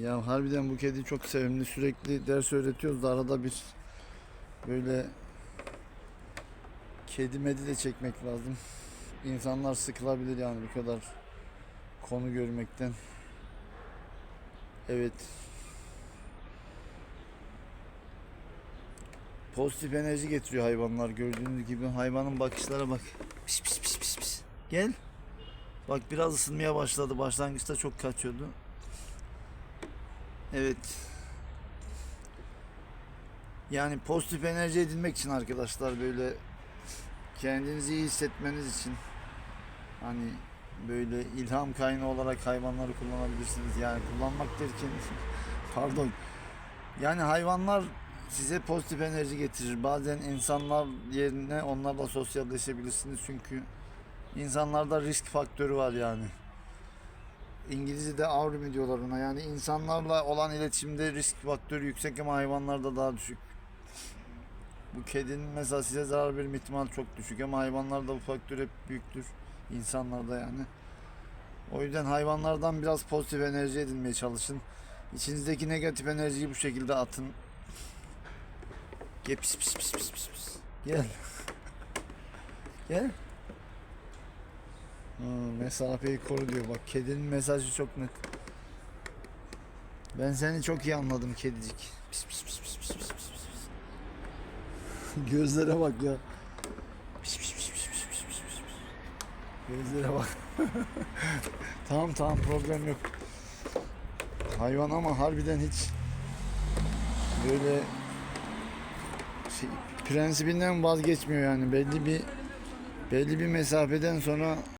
Ya harbiden bu kedi çok sevimli. Sürekli ders öğretiyoruz da arada bir böyle kedi medi de çekmek lazım. İnsanlar sıkılabilir yani bu kadar konu görmekten. Evet. Pozitif enerji getiriyor hayvanlar gördüğünüz gibi. Hayvanın bakışlara bak. Pis pis pis pis pis. Gel. Bak biraz ısınmaya başladı. Başlangıçta çok kaçıyordu. Evet. Yani pozitif enerji edinmek için arkadaşlar böyle kendinizi iyi hissetmeniz için hani böyle ilham kaynağı olarak hayvanları kullanabilirsiniz. Yani kullanmak derken pardon. Yani hayvanlar size pozitif enerji getirir. Bazen insanlar yerine onlarla sosyalleşebilirsiniz çünkü insanlarda risk faktörü var yani. İngilizce'de avrim diyorlar ona. Yani insanlarla olan iletişimde risk faktörü yüksek ama hayvanlarda daha düşük. Bu kedinin mesela size zarar verme ihtimali çok düşük ama hayvanlarda bu faktör hep büyüktür. İnsanlarda yani. O yüzden hayvanlardan biraz pozitif enerji edinmeye çalışın. İçinizdeki negatif enerjiyi bu şekilde atın. Gel pis pis pis pis pis. Gel. Gel. Ha, mesafeyi koru diyor. Bak kedinin mesajı çok net. Ben seni çok iyi anladım kedicik. Pis pis pis pis pis pis pis. Gözlere bak ya. Pis pis pis pis pis pis pis. Gözlere bak. tamam tamam problem yok. Hayvan ama harbiden hiç böyle şey, prensibinden vazgeçmiyor yani belli bir belli bir mesafeden sonra